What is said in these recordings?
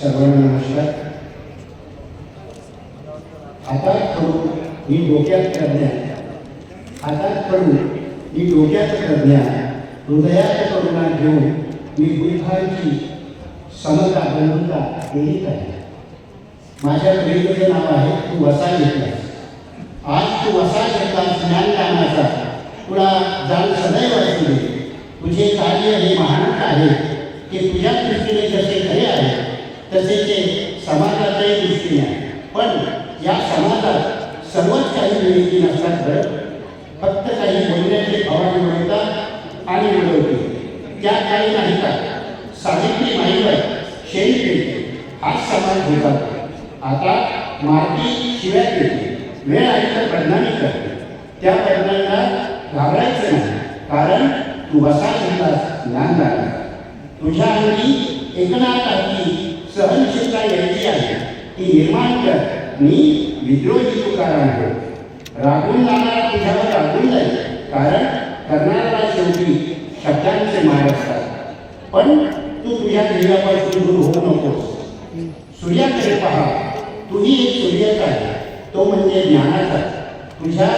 सर्वांना नमस्कार. हातात करून ही डोक्यात प्रज्ञा हातात करून ही डोक्यात प्रज्ञा हृदयात करुणा घेऊन मी बुद्धांची समता बनवता केली आहे. माझ्या प्रेमीचं नाव आहे तू वसा घेतलास. आज तू वसा घेतलास ज्ञानदानाचा तुला जाण सदैव असू तुझे कार्य हे महान आहे ते तुझ्या दृष्टीने जसे खरे आहे तसे ते समाजाच्याही दृष्टीने आहे पण या समाजात सर्वच काही विनंती नसतात बरं. फक्त काही बोलण्याचे आवाज मिळवतात आणि मिळवते त्या काही नाही का. सावित्री माईवर शेळी पेटते हाच समाज होता आता मारती शिव्या देते वेळ आली तर बदनामी करते त्या बदनामीला घाबरायचं नाही. कारण तू वसा झाला ज्ञान झाला तुझ्या अंगी एकनाथ सहनशीलता यायची आहे ती निर्माण कर मी विद्रोही तुकाराम हो रागून जाणारा तुझ्यावर रागून जाईल कारण करणाऱ्याला शेवटी शब्दांचे मार असतात पण तू तुझ्या ध्येयापासून दूर होऊ नकोस सूर्याकडे पहा तूही एक सूर्यच आहे तो म्हणजे ज्ञानाचा तुझ्या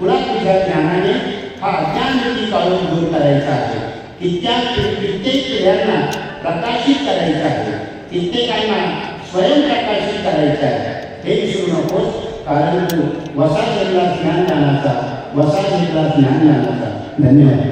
तुला तुझ्या ज्ञानाने हा अज्ञानरूपी काळून दूर करायचा आहे कित्येक कित्येक पिढ्यांना प्रकाशित करायचं आहे कित्येकांना स्वयंप्रकाशित करायचे आहे. हे विसरू नकोस कारण तू वसा घेतला ज्ञानदानाचा वसा घेतला ज्ञानदानाचा. धन्यवाद.